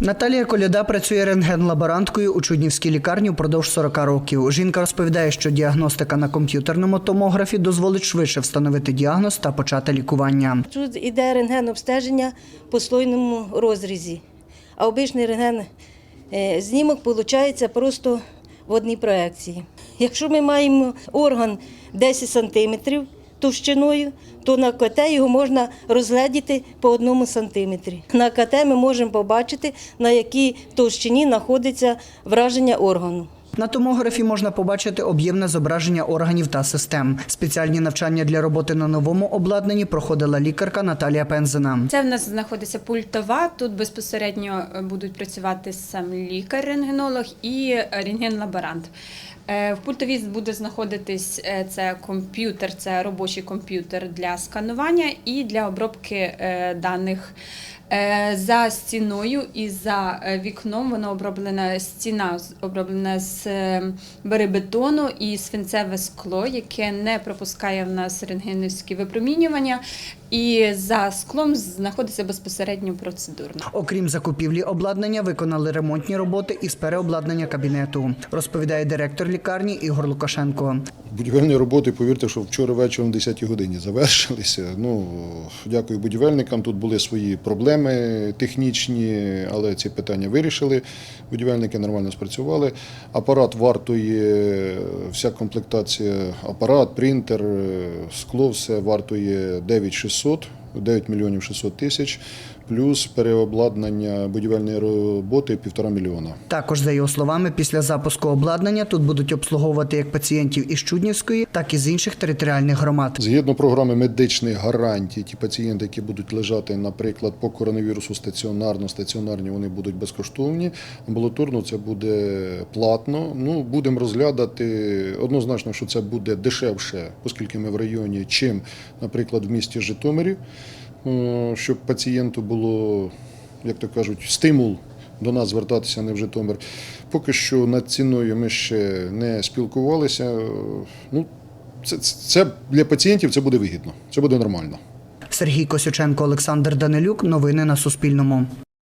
Наталія Коляда працює рентген-лаборанткою у Чуднівській лікарні впродовж 40 років. Жінка розповідає, що діагностика на комп'ютерному томографі дозволить швидше встановити діагноз та почати лікування. Тут іде рентген обстеження по слойному розрізі, а обичний рентген е, знімок виходить просто в одній проекції. Якщо ми маємо орган 10 сантиметрів товщиною, то на КТ його можна розгледіти по одному сантиметрі. На КТ ми можемо побачити, на якій товщині знаходиться враження органу. На томографі можна побачити об'ємне зображення органів та систем. Спеціальні навчання для роботи на новому обладнанні проходила лікарка Наталія Пензина. Це в нас знаходиться пультова. Тут безпосередньо е, будуть працювати сам лікар-рентгенолог і е, рентген-лаборант. Е, В пультовій буде знаходитись це комп'ютер, це робочий комп'ютер для сканування і для обробки даних. Е, За стіною і за е, вікном вона оброблена стіна оброблена з берибетону беребетону і свинцеве скло, яке не пропускає в нас рентгенівські випромінювання. І за склом знаходиться безпосередньо процедурно. Окрім закупівлі обладнання, виконали ремонтні роботи із переобладнання кабінету, розповідає директор лікарні Ігор Лукашенко. Будівельні роботи, повірте, що вчора вечором о 10 годині завершилися. Ну, дякую будівельникам. Тут були свої проблеми технічні, але ці питання вирішили. Будівельники нормально спрацювали. Апарат вартує, вся комплектація, апарат, принтер, скло, все вартує 9600, 9 мільйонів 600 тисяч, плюс переобладнання будівельної роботи півтора мільйона. Також, за його словами, після запуску обладнання тут будуть обслуговувати як пацієнтів із Чуднівської, так і з інших територіальних громад. Згідно програми медичних гарантій, ті пацієнти, які будуть лежати, наприклад, по коронавірусу стаціонарно, стаціонарні вони будуть безкоштовні. Амбулаторно це буде платно. Ну будемо розглядати однозначно, що це буде дешевше, оскільки ми в районі, чим, наприклад, в місті Житомирі, щоб пацієнту було, як то кажуть, стимул. До нас звертатися не в Житомир. Поки що над ціною ми ще не спілкувалися. Е, Ну, це, це для пацієнтів це буде вигідно, це буде нормально. Сергій Косюченко, Олександр Данилюк. Новини на Суспільному.